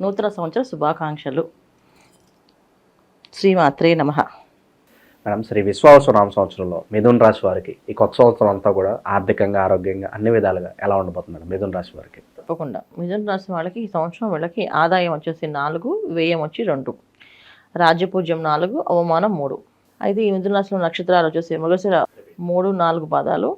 నూతన సంవత్సర శుభాకాంక్షలు. శ్రీమాత్రే నమః. మేడం శ్రీ విశ్వావసనామ సంవత్సరంలో మిథున్ రాశి వారికి ఈ కొత్త సంవత్సరం అంతా కూడా ఆర్థికంగా ఆరోగ్యంగా అన్ని విధాలుగా ఎలా ఉండబోతుంది మేడం మిథున్ రాశి వారికి? తప్పకుండా. మిథున రాశి వాళ్ళకి ఈ సంవత్సరం వీళ్ళకి ఆదాయం వచ్చేసి నాలుగు వ్యయం వచ్చి రెండు. రాజ్యపూజ్యం నాలుగు అవమానం మూడు. అయితే ఈ మిథున రాశిలో నక్షత్రాలు వచ్చేసి మృగశిర మూడు నాలుగు పాదాలు.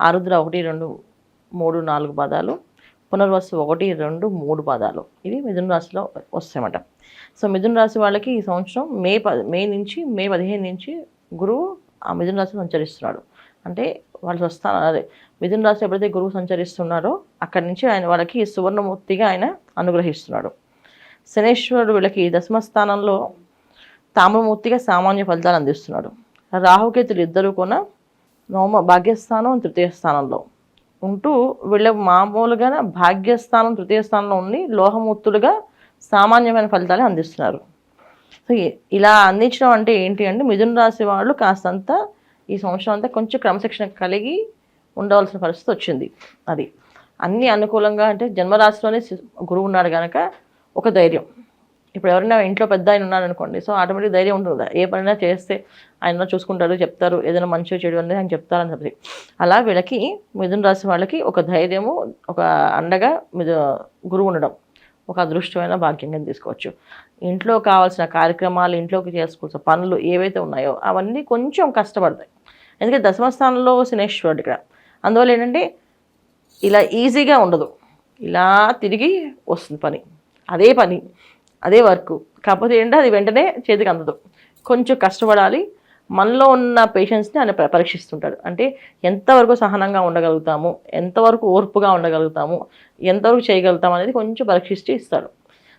ఆరుద్ర ఒకటి రెండు మూడు నాలుగు పాదాలు. పునర్వసు ఒకటి రెండు మూడు పాదాలు. ఇవి మిథున రాశిలో వస్తాయన్నమాట. సో మిథున రాశి వాళ్ళకి ఈ సంవత్సరం మే మే నుంచి మే పదిహేను నుంచి గురువు ఆ మిథున రాశి సంచరిస్తున్నాడు. అంటే వాళ్ళు వస్తాను అదే మిథున రాశి ఎప్పుడైతే గురువు సంచరిస్తున్నాడో అక్కడి నుంచి ఆయన వాళ్ళకి సువర్ణమూర్తిగా ఆయన అనుగ్రహిస్తున్నాడు. శనేశ్వరుడు వీళ్ళకి దశమ స్థానంలో తామ్రమూర్తిగా సామాన్య ఫలితాలు అందిస్తున్నాడు. రాహుకేతులు ఇద్దరు కూడా నవమ భాగ్యస్థానం తృతీయ స్థానంలో. ఉంటూ వీళ్ళ మామూలుగా భాగ్యస్థానం తృతీయ స్థానంలో ఉండి లోహమూర్తులుగా సామాన్యమైన ఫలితాలు అందిస్తున్నారు. సో ఇలా అందించడం అంటే ఏంటి అంటే మిథున రాశి వాళ్ళు కాస్తంత ఈ సంవత్సరం అంతా కొంచెం క్రమశిక్షణ కలిగి ఉండవలసిన పరిస్థితి వచ్చింది అది. అన్ని అనుకూలంగా అంటే జన్మరాశిలోనే గురువు ఉన్నాడు కనుక ఒక ధైర్యం. ఇప్పుడు ఎవరైనా ఇంట్లో పెద్ద ఆయన ఉన్నారనుకోండి సో ఆటోమేటిక్ ధైర్యం ఉంటుంది కదా. ఏ పనైనా చేస్తే ఆయన చూసుకుంటారు చెప్తారు ఏదైనా మంచి చెడు అనేది ఆయన చెప్తారని చెప్పి. అలా వీళ్ళకి మిథున రాశి వాళ్ళకి ఒక ధైర్యము ఒక అండగా మిథు గురువు ఉండడం ఒక అదృష్టమైన భాగ్యంగా తీసుకోవచ్చు. ఇంట్లో కావాల్సిన కార్యక్రమాలు ఇంట్లోకి చేసుకోవాల్సిన పనులు ఏవైతే ఉన్నాయో అవన్నీ కొంచెం కష్టపడతాయి. ఎందుకంటే దశమ స్థానంలో శనేశ్వరుడు ఇక్కడ. అందువల్ల ఏంటంటే ఇలా ఈజీగా ఉండదు. ఇలా తిరిగి వస్తుంది పని. అదే పని. అదే వర్క్. కాకపోతే ఏంటంటే అది వెంటనే చేతికి అందదు. కొంచెం కష్టపడాలి. మనలో ఉన్న పేషెన్స్ని ఆయన ప- పరీక్షిస్తుంటాడు. అంటే ఎంతవరకు సహనంగా ఉండగలుగుతాము? ఎంతవరకు ఓర్పుగా ఉండగలుగుతాము? ఎంతవరకు చేయగలుగుతాం అనేది కొంచెం పరీక్షిస్తూ ఇస్తాడు.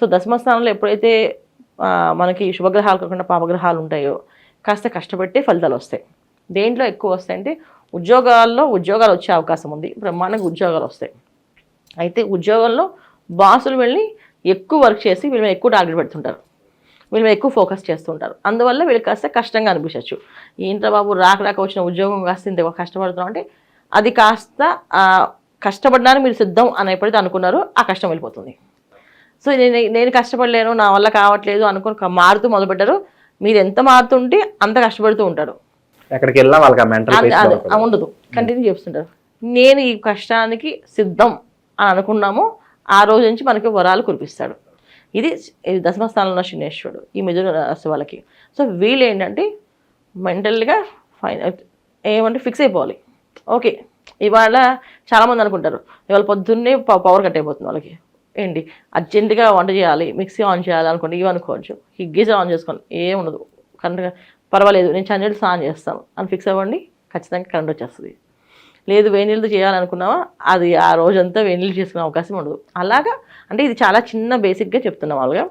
సో దశమ స్థానంలో ఎప్పుడైతే మనకి శుభగ్రహాలు కాకుండా పాపగ్రహాలు ఉంటాయో కాస్త కష్టపడితే ఫలితాలు వస్తాయి. దేంట్లో ఎక్కువ వస్తాయంటే ఉద్యోగాల్లో ఉద్యోగాలు వచ్చే అవకాశం ఉంది. బ్రహ్మాండంగా ఉద్యోగాలు వస్తాయి. అయితే ఉద్యోగంలో బాసులు వెళ్ళి ఎక్కువ వర్క్ చేసి వీళ్ళ మీద ఎక్కువ టార్గెట్ పెడుతుంటారు. వీళ్ళ మీద ఎక్కువ ఫోకస్ చేస్తుంటారు. అందువల్ల వీళ్ళకి కాస్త కష్టంగా అనిపించవచ్చు ఏంట్రా బాబు రాక రాక వచ్చిన ఉద్యోగం కాస్త ఇంత కష్టపడుతున్నాం అంటే అది కాస్త కష్టపడడానికి మీరు సిద్ధం అని ఎప్పుడైతే అనుకున్నారో ఆ కష్టం వెళ్ళిపోతుంది. సో నేను నేను కష్టపడలేను నా వల్ల కావట్లేదు అనుకుని మారుతూ మొదలుపెట్టారు. మీరు ఎంత మారుతుంటే అంత కష్టపడుతూ ఉంటారు. ఎక్కడికి వెళ్ళినా వాళ్ళకి ఉండదు. కంటిన్యూ చేస్తుంటారు. నేను ఈ కష్టానికి సిద్ధం అని అనుకున్నాము. ఆ రోజు నుంచి మనకి వరాలు కురిపిస్తాడు. ఇది దశమ స్థానంలో శనేశ్వరుడు ఈ మిథున రాశి వాళ్ళకి. సో వీళ్ళు ఏంటంటే మెంటల్గా ఫైన్ ఏమంటే ఫిక్స్ అయిపోవాలి. ఓకే ఇవాళ చాలామంది అనుకుంటారు ఇవాళ పొద్దున్నే పవర్ కట్ అయిపోతుంది వాళ్ళకి. ఏంటి? అర్జెంటుగా వంట చేయాలి మిక్సీ ఆన్ చేయాలి అనుకోండి ఇవి అనుకోవచ్చు. ఈ గీజర్ ఆన్ చేసుకోండి ఏం ఉండదు. కరెంట్గా పర్వాలేదు నేను చంద్రుడు స్నాన్ చేస్తాను. అని ఫిక్స్ అవ్వండి ఖచ్చితంగా కరెంట్ వచ్చేస్తుంది. లేదు వేణీళ్ళు చేయాలనుకున్నావా? అది ఆ రోజంతా వేణీళ్ళు చేసుకునే అవకాశం ఉండదు. అలాగా అంటే ఇది చాలా చిన్న బేసిక్గా చెప్తున్నాం వాళ్ళుగా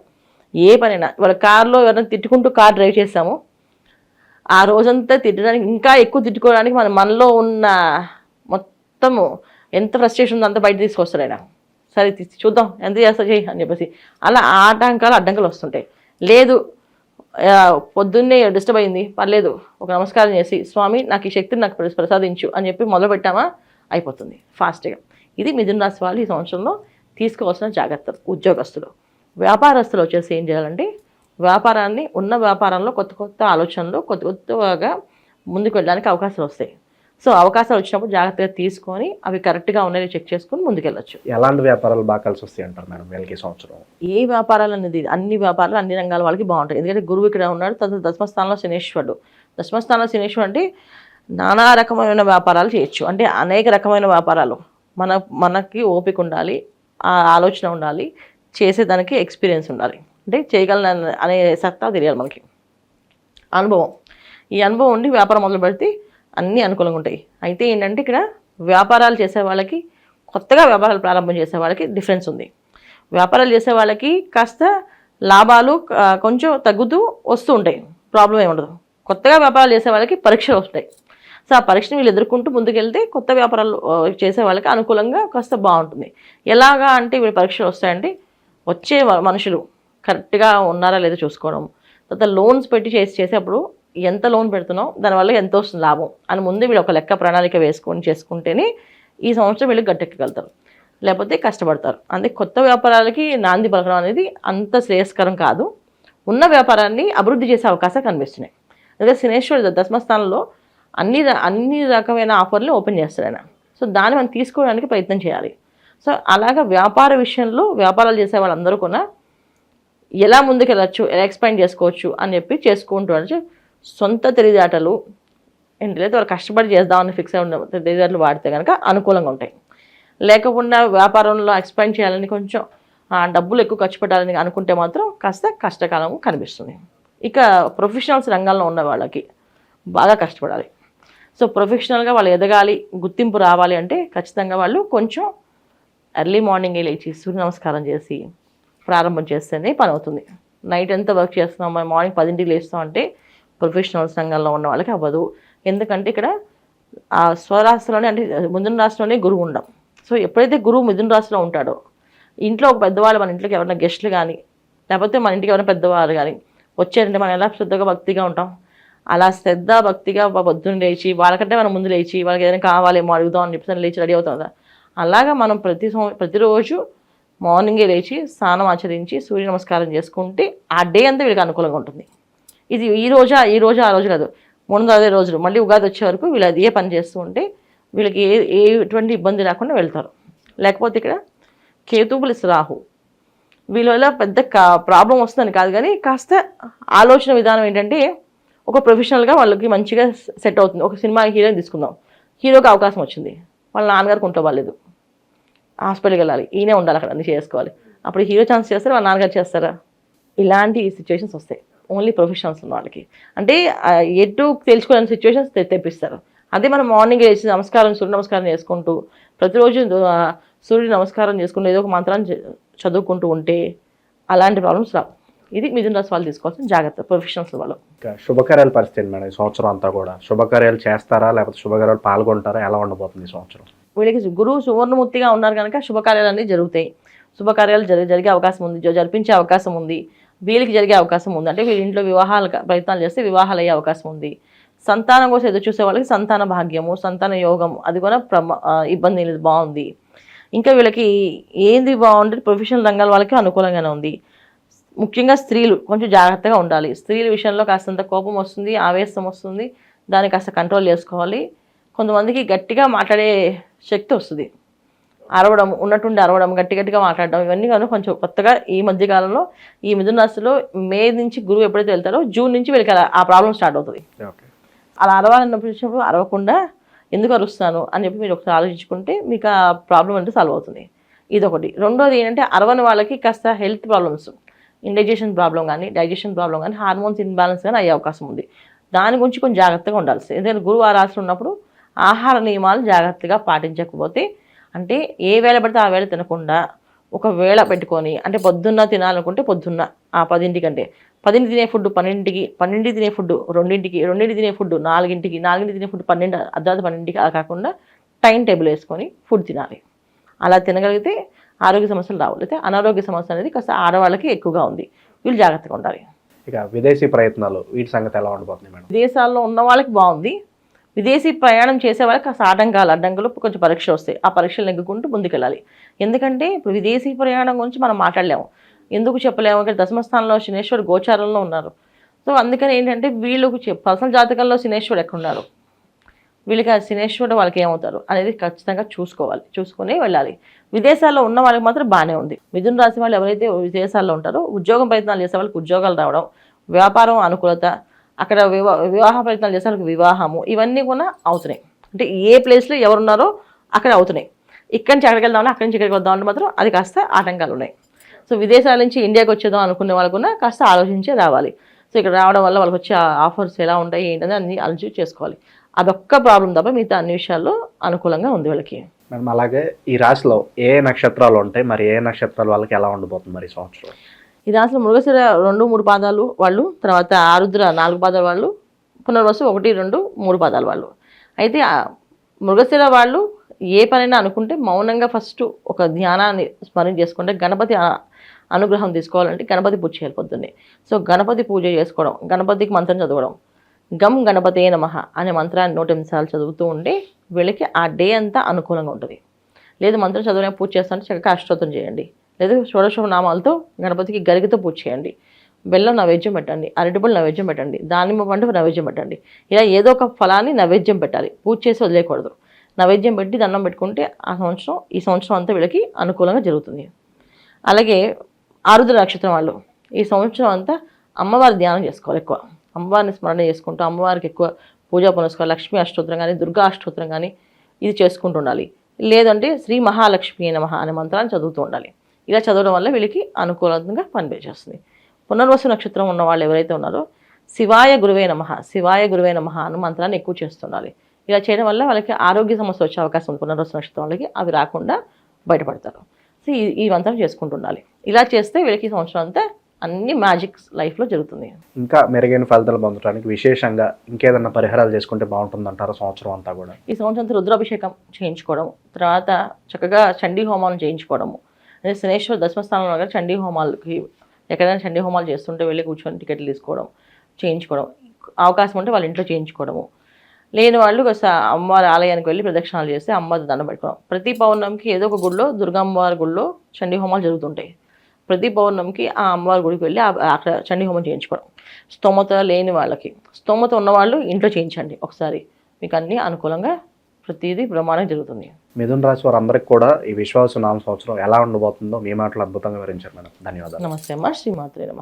ఏ పనైనా వాళ్ళ కార్లో ఎవరైనా తిట్టుకుంటూ కార్ డ్రైవ్ చేస్తాము. ఆ రోజంతా తిట్టడానికి ఇంకా ఎక్కువ తిట్టుకోవడానికి మన మనలో ఉన్న మొత్తము ఎంత ఫ్రస్ట్రేషన్ ఉందో అంత బయట తీసుకొస్తాడు ఆయన. సరే తీసి చూద్దాం ఎంత చేస్తా చేయి అని చెప్పేసి. అలా ఆటంకాలు అడ్డంకులు వస్తుంటాయి. లేదు పొద్దున్నే డిస్టర్బ్ అయింది. పర్లేదు ఒక నమస్కారం చేసి స్వామి నాకు ఈ శక్తిని నాకు ప్రసాదించు అని చెప్పి మొదలు పెట్టామా? అయిపోతుంది. ఫాస్ట్గా ఇది మిథున రాశి వాళ్ళు ఈ సంవత్సరంలో తీసుకోవాల్సిన జాగ్రత్తలు. ఉద్యోగస్తులు. వ్యాపారస్తులు వచ్చేసి ఏం చేయాలంటే వ్యాపారాన్ని ఉన్న వ్యాపారంలో కొత్త కొత్త ఆలోచనలు కొత్త కొత్తగా ముందుకు వెళ్ళడానికి అవకాశాలు వస్తాయి. సో అవకాశాలు వచ్చినప్పుడు జాగ్రత్తగా తీసుకొని అవి కరెక్ట్గా ఉన్నాయో చెక్ చేసుకొని ముందుకెళ్ళచ్చు. ఎలాంటి వ్యాపారాలు బాగా కలిసి వస్తాయి అంటారు మేడం వీళ్ళకి సంవత్సరం? ఏ వ్యాపారాలు అనేది అన్ని వ్యాపారాలు అన్ని రంగాల వాళ్ళకి బాగుంటాయి. ఎందుకంటే గురువు ఇక్కడ ఉన్నాడు తర్వాత దశమస్థానంలో శనేశ్వరుడు. దశమస్థానంలో శనేశ్వరుడు అంటే నానా రకమైన వ్యాపారాలు చేయొచ్చు. అంటే అనేక రకమైన వ్యాపారాలు. మన మనకి ఓపిక ఉండాలి ఆ ఆలోచన ఉండాలి చేసేదానికి ఎక్స్పీరియన్స్ ఉండాలి. అంటే చేయగలను అనే సత్తా తెలియాలి మనకి. అనుభవం. ఈ అనుభవం ఉండి వ్యాపారం మొదలు పెడితే అన్నీ అనుకూలంగా ఉంటాయి. అయితే ఏంటంటే ఇక్కడ వ్యాపారాలు చేసే వాళ్ళకి కొత్తగా వ్యాపారాలు ప్రారంభం చేసే వాళ్ళకి డిఫరెన్స్ ఉంది. వ్యాపారాలు చేసే వాళ్ళకి కాస్త లాభాలు కొంచెం తగ్గుతూ వస్తూ ఉంటాయి. ప్రాబ్లం ఏమి ఉండదు. కొత్తగా వ్యాపారాలు చేసే వాళ్ళకి పరీక్షలు వస్తాయి. సో ఆ పరీక్షను వీళ్ళు ఎదుర్కొంటూ ముందుకెళ్తే కొత్త వ్యాపారాలు చేసే వాళ్ళకి అనుకూలంగా కాస్త బాగుంటుంది. ఎలాగా అంటే వీళ్ళు పరీక్షలు వస్తాయంటే వచ్చే మనుషులు కరెక్ట్గా ఉన్నారా లేదో చూసుకోవడం. తర్వాత లోన్స్ పెట్టి చేసి చేసేప్పుడు ఎంత లోన్ పెడుతున్నాం దానివల్ల ఎంత వస్తుంది లాభం అని ముందు వీళ్ళు ఒక లెక్క ప్రణాళిక వేసుకొని చేసుకుంటేనే ఈ సంవత్సరం వీళ్ళు గట్టెక్కగలుగుతారు. లేకపోతే కష్టపడతారు. అందుకే కొత్త వ్యాపారాలకి నాంది పలకడం అనేది అంత శ్రేయస్కరం కాదు. ఉన్న వ్యాపారాన్ని అభివృద్ధి చేసే అవకాశాలు కనిపిస్తున్నాయి. అదే శనేశ్వరుడు దశమస్థానంలో అన్ని అన్ని రకమైన ఆఫర్లు ఓపెన్ చేస్తాడు ఆయన. సో దాన్ని మనం తీసుకోవడానికి ప్రయత్నం చేయాలి. సో అలాగా వ్యాపార విషయంలో వ్యాపారాలు చేసే వాళ్ళందరూ కూడా ఎలా ముందుకెళ్ళచ్చు ఎలా ఎక్స్పాండ్ చేసుకోవచ్చు అని చెప్పి చేసుకుంటూ సొంత తెలివితేటలు ఏంటి వాళ్ళు కష్టపడి చేద్దామని ఫిక్స్ అయి ఉన్న తెలివితేటలు వాడితే కనుక అనుకూలంగా ఉంటాయి. లేకుండా వ్యాపారంలో ఎక్స్పాండ్ చేయాలని కొంచెం ఆ, డబ్బులు ఎక్కువ ఖర్చు పెట్టాలని అనుకుంటే మాత్రం కాస్త కష్టకాలం కనిపిస్తుంది. ఇక ప్రొఫెషనల్స్ రంగంలో ఉన్న వాళ్ళకి బాగా కష్టపడాలి. సో ప్రొఫెషనల్గా వాళ్ళు ఎదగాలి గుర్తింపు రావాలి అంటే ఖచ్చితంగా వాళ్ళు కొంచెం ఎర్లీ మార్నింగే లేచి సూర్య నమస్కారం చేసి ప్రారంభం చేస్తేనే పని అవుతుంది. నైట్ ఎంత వర్క్ చేస్తున్నాం మార్నింగ్ పదింటికి లేస్తాం అంటే ప్రొఫెషనల్ రంగంలో ఉన్న వాళ్ళకి అవ్వదు. ఎందుకంటే ఇక్కడ ఆ స్వరాశిలోనే అంటే మిథున రాశిలోనే గురువు ఉండం. సో ఎప్పుడైతే గురువు మిథున రాశిలో ఉంటాడో ఇంట్లో ఒక పెద్దవాళ్ళు మన ఇంట్లోకి ఎవరైనా గెస్ట్లు కానీ లేకపోతే మన ఇంటికి ఎవరైనా పెద్దవాళ్ళు కానీ వచ్చారంటే మనం ఎలా శ్రద్ధగా భక్తిగా ఉంటాం? అలా శ్రద్ధ భక్తిగా పొద్దున్న లేచి వాళ్ళకంటే మనం ముందు లేచి వాళ్ళకి ఏదైనా కావాలేమో అడుగుదాం అని చెప్పి లేచి రెడీ అవుతాం కదా. అలాగా మనం ప్రతి సం- ప్రతిరోజు మార్నింగే లేచి స్నానం ఆచరించి సూర్య నమస్కారం చేసుకుంటే ఆ డే అంతా వీళ్ళకి అనుకూలంగా ఉంటుంది. ఇది ఈ రోజా ఈ రోజు ఆ రోజు కాదు. మూడు అదే రోజులు. మళ్ళీ ఉగాది వచ్చే వరకు వీళ్ళు అదే పని చేస్తూ ఉంటే వీళ్ళకి ఏ ఏ ఎటువంటి ఇబ్బంది లేకుండా వెళ్తారు. లేకపోతే ఇక్కడ కేతు ప్లస్ రాహు వీళ్ళ వల్ల పెద్ద ప్రాబ్లం వస్తుందని కాదు కానీ కాస్త ఆలోచన విధానం ఏంటంటే ఒక ప్రొఫెషనల్గా వాళ్ళకి మంచిగా సెట్ అవుతుంది. ఒక సినిమా హీరోని తీసుకుందాం. హీరోకి అవకాశం వచ్చింది. వాళ్ళ నాన్నగారికి ఉంటే బాగాలేదు హాస్పిటల్కి వెళ్ళాలి. ఈయనే ఉండాలి అక్కడ అన్ని చేసుకోవాలి. అప్పుడు హీరో ఛాన్స్ చేస్తారా? వాళ్ళ నాన్నగారు చేస్తారా? ఇలాంటి సిచ్యువేషన్స్ వస్తాయి. ఓన్లీ ప్రొఫెషనల్స్ ఉన్న వాళ్ళకి. అంటే ఎటు తెలుసుకోలేని సిచ్యువేషన్స్ తెప్పిస్తారు. అదే మనం మార్నింగ్ లేచి నమస్కారం సూర్య నమస్కారం చేసుకుంటూ ప్రతిరోజు ఆ, సూర్య నమస్కారం చేసుకుంటూ ఏదో ఒక మంత్రాన్ని చదువుకుంటూ ఉంటే అలాంటి ప్రాబ్లమ్స్ రావు. ఇది మిథున రాశి వాళ్ళు తీసుకోవాల్సిన జాగ్రత్త ప్రొఫెషనల్స్ వాళ్ళు. శుభకార్యాల పరిస్థితి మేడం ఈ సంవత్సరం అంతా కూడా? శుభకార్యాలు చేస్తారా? లేకపోతే శుభకార్యాలు పాల్గొంటారా? ఎలా ఉండబోతుంది ఈ సంవత్సరం? వీళ్ళకి గురువు సువర్ణమూర్తిగా ఉన్నారు కనుక శుభకార్యాలన్నీ జరుగుతాయి. శుభకార్యాలు జరి జరిగే అవకాశం ఉంది జరిపించే అవకాశం ఉంది. వీళ్ళకి జరిగే అవకాశం ఉంది. అంటే వీళ్ళ ఇంట్లో వివాహాలు ప్రయత్నాలు చేస్తే వివాహాలు అయ్యే అవకాశం ఉంది. సంతానం కోసం ఎదురు చూసే వాళ్ళకి సంతాన భాగ్యము సంతాన యోగం అది కూడా ప్రమ ఇబ్బంది లేదు బాగుంది. ఇంకా వీళ్ళకి ఏంది బాగుంటుంది ప్రొఫెషనల్ రంగాల వాళ్ళకి అనుకూలంగానే ఉంది. ముఖ్యంగా స్త్రీలు కొంచెం జాగ్రత్తగా ఉండాలి. స్త్రీల విషయంలో కాస్తంత కోపం వస్తుంది ఆవేశం వస్తుంది దాన్ని కాస్త కంట్రోల్ చేసుకోవాలి. కొంతమందికి గట్టిగా మాట్లాడే శక్తి వస్తుంది. అరవడం ఉన్నట్టుండి అరవడం గట్టి గట్టిగా మాట్లాడడం ఇవన్నీ కానీ కొంచెం కొత్తగా ఈ మధ్య కాలంలో ఈ మిథున రాశిలో మే నుంచి గురువు ఎప్పుడైతే వెళ్తారో జూన్ నుంచి వీళ్ళకి అలా ఆ ప్రాబ్లం స్టార్ట్ అవుతుంది. అలా అరవాలన్నప్పుడు అరవకుండా ఎందుకు అరుస్తాను అని చెప్పి మీరు ఒకసారి ఆలోచించుకుంటే మీకు ఆ ప్రాబ్లం అంటే సాల్వ్ అవుతుంది. ఇదొకటి. రెండోది ఏంటంటే అరవని వాళ్ళకి కాస్త హెల్త్ ప్రాబ్లమ్స్ ఇండైజెషన్ ప్రాబ్లం కానీ డైజెషన్ ప్రాబ్లం కానీ హార్మోన్స్ ఇన్బ్యాలెన్స్ కానీ అయ్యే అవకాశం ఉంది. దాని గురించి కొంచెం జాగ్రత్తగా ఉండాల్సి ఎందుకంటే గురువు ఆ రాశిలో ఉన్నప్పుడు ఆహార నియమాలు జాగ్రత్తగా పాటించకపోతే అంటే ఏ వేళ పడితే ఆ వేళ తినకుండా ఒక వేళ పెట్టుకొని అంటే పొద్దున్న తినాలనుకుంటే పొద్దున్న ఆ పదింటికంటే పదింటి తినే ఫుడ్ పన్నెండింటికి పన్నెండింటి తినే ఫుడ్ రెండింటికి రెండింటి తినే ఫుడ్ నాలుగింటికి నాలుగింటి తినే ఫుడ్ పన్నెండు అర్ధరాత్రి పన్నెండింటికి అలా కాకుండా టైం టేబుల్ వేసుకొని ఫుడ్ తినాలి. అలా తినగలిగితే ఆరోగ్య సమస్యలు రావు. అయితే అనారోగ్య సమస్య అనేది కాస్త ఆడవాళ్ళకి ఎక్కువగా ఉంది. వీళ్ళు జాగ్రత్తగా ఉండాలి. ఇక విదేశీ ప్రయత్నాలు వీటి సంగతి ఎలా ఉండబోతుంది మేడం? విదేశాల్లో ఉన్న వాళ్ళకి బాగుంది. విదేశీ ప్రయాణం చేసే వాళ్ళకి కాస్త ఆటంకాలు అడ్డంకులు కొంచెం పరీక్ష వస్తాయి. ఆ పరీక్షలు నెగ్గుకుంటూ ముందుకెళ్ళాలి. ఎందుకంటే ఇప్పుడు విదేశీ ప్రయాణం గురించి మనం మాట్లాడలేము. ఎందుకు చెప్పలేము? ఇక్కడ దశమస్థానంలో శనేశ్వరుడు గోచారంలో ఉన్నారు. సో అందుకని ఏంటంటే వీళ్ళకు పర్సనల్ జాతకంలో శనేశ్వరుడు ఎక్కడున్నారు వీళ్ళకి ఆ శనేశ్వరుడు వాళ్ళకి ఏమవుతారు అనేది ఖచ్చితంగా చూసుకోవాలి. చూసుకుని వెళ్ళాలి. విదేశాల్లో ఉన్న వాళ్ళకి మాత్రం బాగానే ఉంది. మిథున రాశి వాళ్ళు ఎవరైతే విదేశాల్లో ఉంటారో ఉద్యోగం ప్రయత్నాలు చేసే వాళ్ళకి ఉద్యోగాలు రావడం వ్యాపారం అనుకూలత అక్కడ వివా వివాహ ప్రయత్నాలు చేసే వాళ్ళకి వివాహము ఇవన్నీ కూడా అవుతున్నాయి. అంటే ఏ ప్లేస్లో ఎవరున్నారో అక్కడ అవుతున్నాయి. ఇక్కడి నుంచి అక్కడికి వెళ్దామని అక్కడి నుంచి ఇక్కడికి వద్దామని మాత్రం అది కాస్త ఆటంకాలు ఉన్నాయి. సో విదేశాల నుంచి ఇండియాకి వచ్చేద్దాం అనుకునే వాళ్ళకు కూడా కాస్త ఆలోచించే రావాలి. సో ఇక్కడ రావడం వల్ల వాళ్ళకి వచ్చే ఆఫర్స్ ఎలా ఉంటాయి ఏంటని అన్ని ఆలోచించి చేసుకోవాలి. అదొక్క ప్రాబ్లం తప్ప మిగతా అన్ని విషయాల్లో అనుకూలంగా ఉంది వాళ్ళకి. మేడం అలాగే ఈ రాశిలో ఏ నక్షత్రాలు ఉంటాయి? మరి ఏ నక్షత్రాలు వాళ్ళకి ఎలా ఉండబోతుంది మరి సంవత్సరం? ఈ రాశిలో మృగశిర రెండు మూడు పాదాలు వాళ్ళు తర్వాత ఆరుద్ర నాలుగు పాదాల వాళ్ళు పునర్వసు ఒకటి రెండు మూడు పాదాల వాళ్ళు. అయితే మృగశిర వాళ్ళు ఏ పనైనా అనుకుంటే మౌనంగా ఫస్ట్ ఒక ధ్యానాన్ని స్మరణ చేసుకుంటే గణపతి అనుగ్రహం తీసుకోవాలంటే గణపతి పూజ చేయాలి పొద్దున్నే. సో గణపతి పూజ చేసుకోవడం గణపతికి మంత్రం చదవడం. గమ్ గణపతే నమః అనే మంత్రాన్ని నూట నిమిషాలు చదువుతూ ఉంటే వీళ్ళకి ఆ డే అంతా అనుకూలంగా ఉంటుంది. లేదు మంత్రం చదవడానికి పూజ చేస్తానంటే చక్కగా అష్టోత్తరం చేయండి. లేదు షోడశ నామాలతో గణపతికి గరికతో పూజ చేయండి. బెల్లం నైవేద్యం పెట్టండి. అరటిపళ్ళు నైవేద్యం పెట్టండి. దానిమ్మ పండు నైవేద్యం పెట్టండి. ఇలా ఏదో ఒక ఫలాన్ని నైవేద్యం పెట్టాలి. పూజ చేసి వదిలేయకూడదు. నైవేద్యం పెట్టి దండం పెట్టుకుంటే ఆ సంవత్సరం ఈ సంవత్సరం అంతా వీళ్ళకి అనుకూలంగా జరుగుతుంది. అలాగే ఆరుద్ర నక్షత్రం వాళ్ళు ఈ సంవత్సరం అంతా అమ్మవారి ధ్యానం చేసుకోవాలి ఎక్కువ. అమ్మవారిని స్మరణ చేసుకుంటూ అమ్మవారికి ఎక్కువ పూజా పునస్కారం లక్ష్మీ అష్టోత్తరం కానీ దుర్గా అష్టోత్తరం కానీ ఇది చేసుకుంటూ ఉండాలి. లేదంటే శ్రీ మహాలక్ష్మి నమ అనే మంత్రాన్ని చదువుతూ ఉండాలి. ఇలా చదవడం వల్ల వీళ్ళకి అనుకూలంగా పనిచేస్తుంది పునర్వసు నక్షత్రం ఉన్న వాళ్ళు ఎవరైతే ఉన్నారో శివాయ గురువే నమః శివాయ గురువే నమః అనే మంత్రాన్ని ఎక్కువ చేస్తుండాలి. ఇలా చేయడం వల్ల వాళ్ళకి ఆరోగ్య సమస్య వచ్చే అవకాశం ఉంది. పునర్వసు నక్షత్రం వాళ్ళకి అవి రాకుండా బయటపడతారు. సో ఈ ఈ మంత్రం చేసుకుంటూ ఉండాలి. ఇలా చేస్తే వీళ్ళకి ఈ సంవత్సరం అంతా అన్ని మ్యాజిక్స్ లైఫ్లో జరుగుతుంది. ఇంకా మెరుగైన ఫలితాలు పొందడానికి విశేషంగా ఇంకేదన్నా పరిహారాలు చేసుకుంటే బాగుంటుందంటారా సంవత్సరం అంతా కూడా? ఈ సంవత్సరం రుద్రాభిషేకం చేయించుకోవడం తర్వాత చక్కగా చండీ హోమాలను చేయించుకోవడము అదే శనేశ్వర దశమస్థానంలో కానీ చండీ హోమాలకి ఎక్కడైనా చండీ హోమాలు చేస్తుంటే వెళ్ళి కూర్చొని టికెట్లు తీసుకోవడం చేయించుకోవడం అవకాశం ఉంటే వాళ్ళ ఇంట్లో చేయించుకోవడము. లేని వాళ్ళు అమ్మవారి ఆలయానికి వెళ్ళి ప్రదక్షిణాలు చేస్తే అమ్మవారి దండం పెట్టుకోవడం. ప్రతి పౌర్ణమికి ఏదో ఒక గుడిలో దుర్గమ్మవారి గుడిలో చండీ హోమాలు జరుగుతుంటాయి. ప్రతి పౌర్ణమికి ఆ అమ్మవారి గుడికి వెళ్ళి అక్కడ చండీ హోమం చేయించుకోవడం. స్తోమత లేని వాళ్ళకి స్తోమత ఉన్నవాళ్ళు ఇంట్లో చేయించండి ఒకసారి. మీకు అన్నీ అనుకూలంగా ప్రతిదీ బ్రహ్మాండంగా జరుగుతుంది. మిథున్ రాశి వారందరికీ కూడా ఈ విశ్వాస నామ సంవత్సరం ఎలా ఉండబోతుందో మీ మాటలు అద్భుతంగా వివరించారు మేడం. ధన్యవాదాలు. నమస్తే అమ్మ. శ్రీమాత్రే నమ.